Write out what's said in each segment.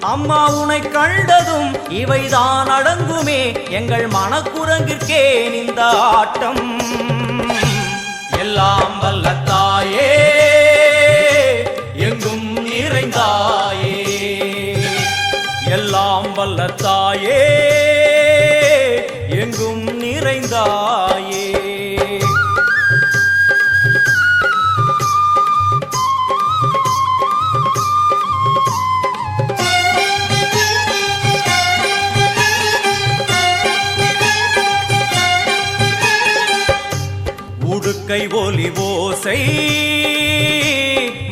அம்மா உனை கண்டதும் இவைதான் அடங்குமே. எங்கள் மனக்குரங்கிற்கே இந்த ஆட்டம்.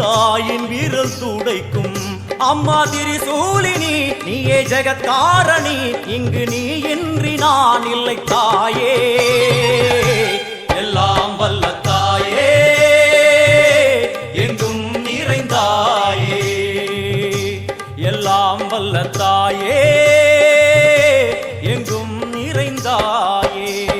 தாயின் வீரல் துடைக்கும். அம்மா திரிசூலினி நீயே ஜெகத்காரணி இங்கு நீ இன்றி நான் இல்லை தாயே. எல்லாம் வல்ல தாயே எங்கும் நிறைந்தாயே. எல்லாம் வல்ல தாயே எங்கும் நிறைந்தாயே.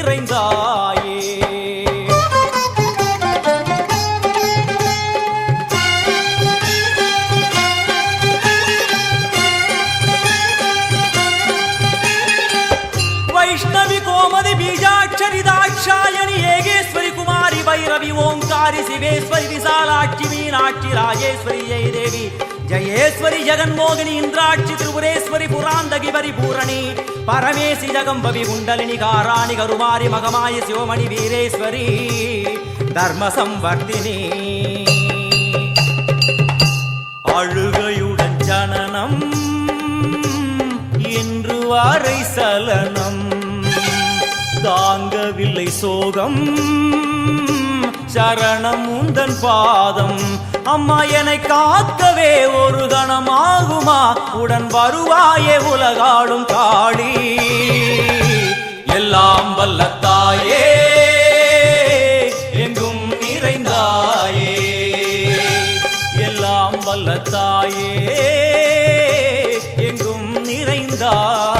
நிறைந்தாயே. வைஷ்ணவி கோமதி பீஜாட்சரி தாட்சாயணி ஏகேஸ்வரி குமாரி வைரவி ஓங்காரி சிவேஸ்வரி விசாலாட்சி மீனாட்சி ராஜேஸ்வரி ஜெயதேவி ஜயேஸ்வரி ஜெகன்மோகினி இந்திராட்சி திரிபுரேஸ்வரி புராந்தகி பரிபூரணி பரமேசி ஜகம்பவி குண்டலினி காராணி கருமாரி மகமாய சிவமணி வீரேஸ்வரி தர்ம சம்வர்த்தினி அழுகையுடன் ஜனனம் இன்று வாரை சலனம். தாங்கவில்லை சோகம் சரணம் உந்தன் பாதம் அம்மா என்னை காக்கவே ஒரு கணமாகுமா? உடன் வருவாயே உலகாடும் காளி எல்லாம் வல்லத்தாயே எங்கும் நிறைந்தாயே. எல்லாம் வல்லத்தாயே எங்கும் நிறைந்தாய்.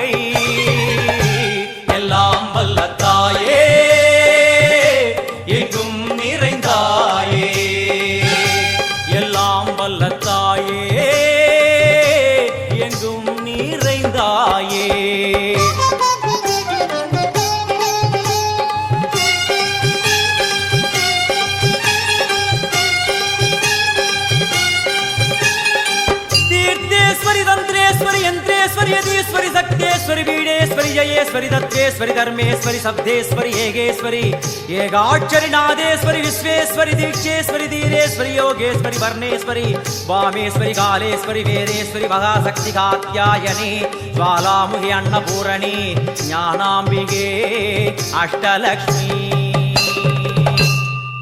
தாயே तीर्थेश्वरि तन्त्रेश्वरि यन्त्रेश्वरि यदीश्वरि शक्तेश्वरि वीणेश्वरि जयेश्वरि दत्तेश्वरि धर्मेश्वरि शब्देश्वरि येगेश्वरि येगाक्षरि नादेश्वरि विश्वेश्वरि दीक्षेश्वरि धीरेश्वरि योगेश्वरि वर्णेश्वरि वामेश्वरि कालेश्वरि वेदेश्वरि महाशक्ति कात्यायनि ज्वालामुखि अन्नपूरणि ज्ञानाम्बिके अष्टलक्ष्मी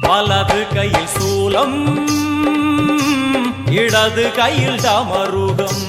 வலது கையில் சூலம் இடது கையில் டமருகம்